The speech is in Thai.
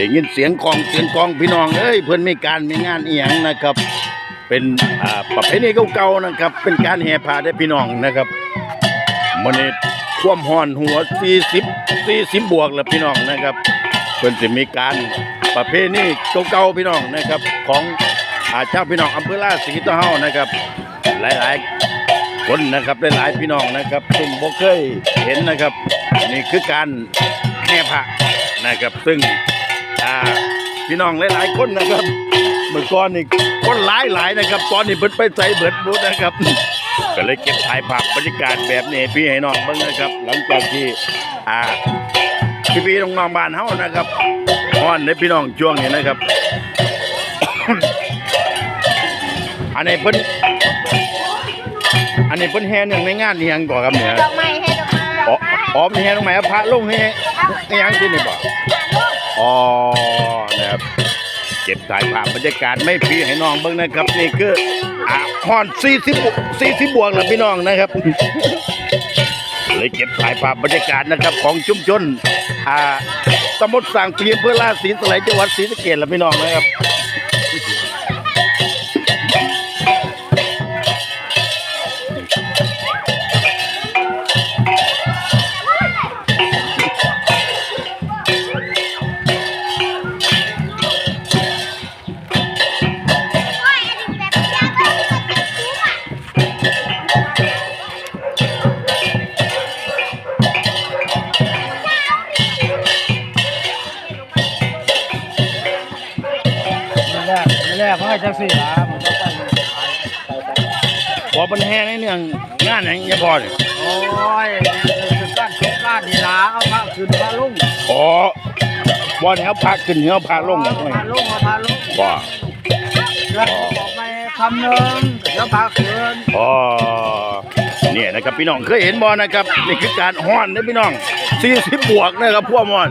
ได้ยินเสียงกองเสียงกองพี่น้องเอ้ยเพิ่อนมีการมีงานอีหยังนะครับ เป็นอ่าประเพณีเก่าๆนะครับ เป็นการแห่ผ้าได้พี่น้องนะครับมื้อนี้ความฮ้อนหัว 40 40บวกแล้วพี่น้องนะครับ เพิ่อนสิมีการประเพณีเก่าๆพี่น้องนะครับ ของอาเจ้าพี่น้องอำเภอราชสีตัวเฮานะครับ หลายๆคนนะครับหลายๆพี่น้องนะครับซึ่งบ่เคยเห็นนะครับ นี่คือการแห่พระนะครับ ซึ่ง อ่าพี่น้องหลายๆคนนะครับ เมื่อก่อนนี่คนหลายหลายๆนะครับ ตอนนี้เพิ่นไปใส่เบิดบุนะครับ ก็เลยเก็บถ่ายภาพบรรยากาศแบบนี้ให้พี่ให้น้องเบิ่งนะครับ หลังจากที่อ่าพี่พี่น้องๆบ้านเฮานะครับฮ้อนในพี่น้องช่วงนี้นะครับ อันนี้เพิ่นอันนี้เพิ่นแห่เนื่องในงานอีหยังก่อครับเนี่ยดอกไม้ให้ดอกไม้อ๋ออ๋อเป็นแห่ตรงไหนพระลงแห่อีหยังที่นี่บ่อ๋อนะครับ เก็บถ่ายภาพบรรยากาศไม่พีให้น้องเบิ่งนะครับ นี่คืออ่าฮ้อน40บวก40บวกนะพี่น้องนะครับ เลยเก็บถ่ายภาพบรรยากาศนะครับ ของชุมชนอ่าตำบลสร้างเพียงเพื่อราชสีสไลยจังหวัดศรีสะเกษละพี่น้องนะครับ แรกไม่แรกเขาให้แท็กซี่มาผมต้องไปพอเป็นแห้งในเนื่องงานอย่างเงี้ยพอเนี่ยโอ้ยคือการชกการดีลาเอาพระขึ้นพระลุงอ๋อบอลเขาพาขึ้นเขาพาลงพใช่ไหมระลุงเอาพระลุงบ่แล้วบอกไปคำหนึ่งเดี๋ยวพระขึ้นอ๋อเนี่ยนะครับพี่น้องเคยเห็นบอลนะครับนี่คือการฮ้อนนะพี่น้อง40บวกนะครับพวกมอน